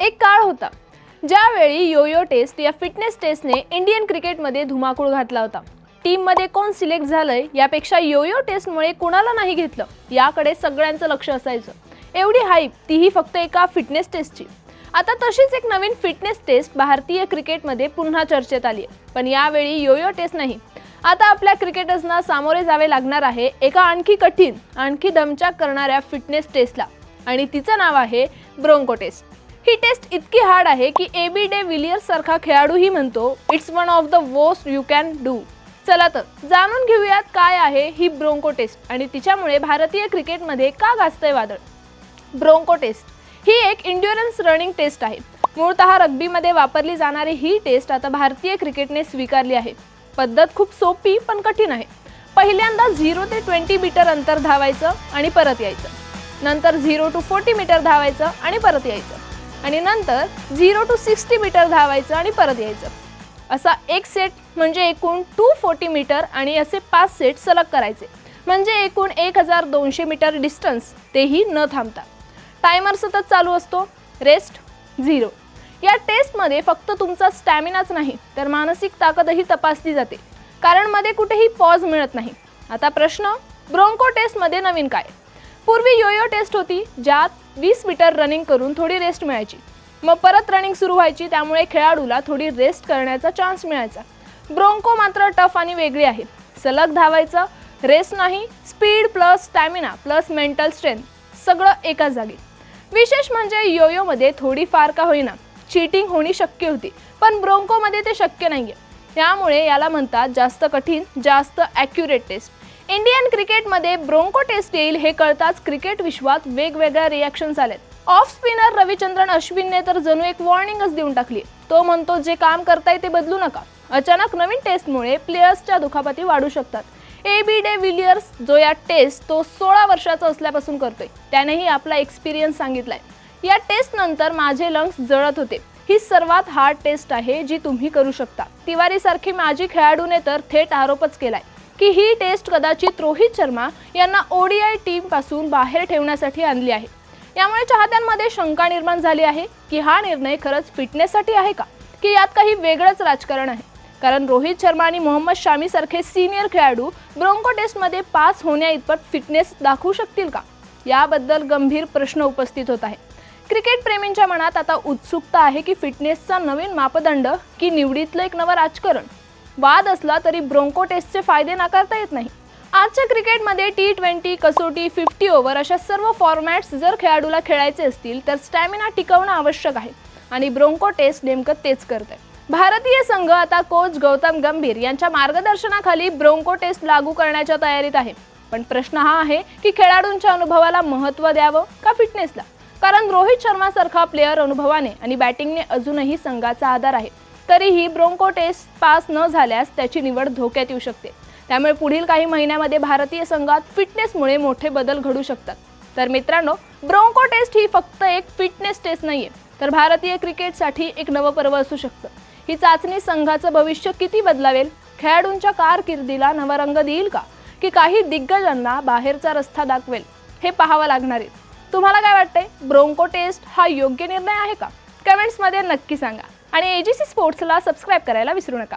एक काळ होता ज्यावेळी योयो टेस्ट या फिटनेस टेस्टने इंडियन क्रिकेटमध्ये धुमाकूळ घातला होता. टीममध्ये कोण सिलेक्ट झालंय यापेक्षा योयो टेस्टमुळे कोणाला नाही घेतलं याकडे सगळ्यांचं लक्ष असायचं. एवढी हाईप तीही फक्त एका फिटनेस टेस्टची आता तशीच एक नवीन फिटनेस टेस्ट भारतीय क्रिकेटमध्ये पुन्हा चर्चेत आली आहे पण यावेळी योयो टेस्ट नाही. आता आपल्या क्रिकेटर्सना सामोरे जावे लागणार आहे एका आणखी कठीण आणखी दमचाक करणाऱ्या फिटनेस टेस्टला आणि तिचं नाव आहे ब्रोंको टेस्ट ही टेस्ट इतकी हार्ड आहे की ए बी डे विलियर्स सारखा खेळाडूही म्हणतो it's one of the worst you can do चला तर जाणून घेऊयात काय आहे ही ब्रोंको टेस्ट आणि तिच्यामुळे भारतीय क्रिकेटमध्ये का गाजतंय वादळ? ब्रोंको टेस्ट ही एक इंड्युरन्स रनिंग टेस्ट आहे. मूळतः रग्बीमध्ये वापरली जाणारी ही टेस्ट आता भारतीय क्रिकेटने स्वीकारली आहे. पद्धत खूप सोपी पण कठीण आहे. पहिल्यांदा झिरो ते ट्वेंटी मीटर अंतर धावायचं आणि परत यायचं. नंतर झिरो टू फोर्टी मीटर धावायचं आणि परत यायचं. आणि नंतर झिरो टू सिक्स्टी मीटर धावायचं आणि परत यायचं. असा एक सेट म्हणजे एकूण टू फोर्टी मीटर आणि असे पाच सेट सलग करायचे. म्हणजे एकूण एक हजार दोनशे मीटर डिस्टन्स तेही न थांबता. टायमर सतत चालू असतो. रेस्ट झिरो या टेस्टमध्ये फक्त तुमचा स्टॅमिनाच नाही तर मानसिक ताकदही तपासली जाते. कारण मध्ये कुठेही पॉज मिळत नाही. आता प्रश्न ब्रोंको टेस्टमध्ये नवीन काय? पूर्वी योयो टेस्ट होती ज्यात वीस मीटर रनिंग करून थोडी रेस्ट मिळायची. मग परत रनिंग सुरू व्हायची त्यामुळे खेळाडूला थोडी रेस्ट करण्याचा चान्स मिळायचा. ब्रोंको मात्र टफ आणि वेगळी आहे. सलग धावायचं रेस्ट नाही speed plus stamina plus mental strength सगळं एकाच जागी. विशेष म्हणजे योयोमध्ये थोडी फार का होईना. चीटिंग होणी शक्य होती पण ब्रोंकोमध्ये ते शक्य नाही आहे त्यामुळे याला म्हणतात जास्त कठीण जास्त ॲक्युरेट टेस्ट इंडियन क्रिकेटमध्ये ब्रोंको टेस्ट येईल हे कळताच क्रिकेट विश्वात वेगवेगळ्या रिॲक्शन्स आलेत. ऑफ स्पिनर रविचंद्रन अश्विनने तर जणू एक वॉर्निंगच देऊन टाकली. तो म्हणतो जे काम करताय ते बदलू नका. अचानक नवीन टेस्टमुळे प्लेयर्सच्या दुखापती वाढू शकतात. ए बी डे विलियर्स जो या टेस्ट तो सोळा वर्षाचा असल्यापासून करतोय. त्यानेही आपला एक्सपिरियन्स सांगितलाय. या टेस्ट नंतर माझे लंग्स जळत होते. ही सर्वात हार्ड टेस्ट आहे जी तुम्ही करू शकता. तिवारी सारखी माजी खेळाडूने तर थेट आरोपच केलाय. की ही टेस्ट कदाचित रोहित शर्मा यांना ओडीआय टीमपासून बाहेर ठेवण्यासाठी आणली आहे. यामुळे चाहत्यांमध्ये शंका निर्माण झाली आहे की हा निर्णय खरंच फिटनेससाठी आहे का? की यात काही वेगळंच राजकारण आहे? कारण रोहित शर्मा आणि मोहम्मद शामी सारखे सिनियर खेळाडू ब्रोंको टेस्टमध्ये पास होण्या इतपत फिटनेस दाखवू शकतील का? याबद्दल गंभीर प्रश्न उपस्थित होत आहे क्रिकेट प्रेमींच्या मनात आता उत्सुकता आहे की फिटनेसचा नवीन मापदंड की निवडीतलं एक नवं राजकारण? वाद असला तरी ब्रोंको टेस्टचे फायदे नाकारता येत नाही. आजच्या क्रिकेटमध्ये टी ट्वेंटी कसोटी फिफ्टी ओव्हर अशा सर्व फॉर्मॅट्स जर खेळाडूला खेळायचे असतील तर स्टॅमिना टिकवणं आवश्यक आहे. आणि ब्रोंको टेस्ट नेमकं तेच करत आहे भारतीय संघ आता कोच गौतम गंभीर यांच्या मार्गदर्शनाखाली ब्रोंको टेस्ट लागू करण्याच्या तयारीत आहे. पण प्रश्न हा आहे की खेळाडूंच्या अनुभवाला महत्त्व द्यावं का फिटनेसला कारण रोहित शर्मासारखा प्लेअर अनुभवाने आणि बॅटिंगने अजूनही संघाचा आधार आहे. तरीही ब्रोंको टेस्ट पास न झाल्यास त्याची निवड धोक्यात येऊ शकते. त्यामुळे पुढील काही महिन्यामध्ये भारतीय संघात फिटनेसमुळे मोठे बदल घडू शकतात. तर मित्रांनो ब्रोंको टेस्ट ही फक्त एक फिटनेस टेस्ट नाही आहे तर भारतीय क्रिकेटसाठी एक नवं पर्व असू शकतं. ही चाचणी संघाचं भविष्य किती बदलावेल? खेळाडूंच्या कारकिर्दीला नवा रंग देईल का? की काही दिग्गजांना बाहेरचा रस्ता दाखवेल? हे पाहावं लागणार आहे. तुम्हाला काय वाटतंय? ब्रोंको टेस्ट हा योग्य निर्णय आहे का? कमेंट्समध्ये नक्की सांगा. आणि एजीसी स्पोर्ट्सला सबस्क्राईब करायला विसरू नका.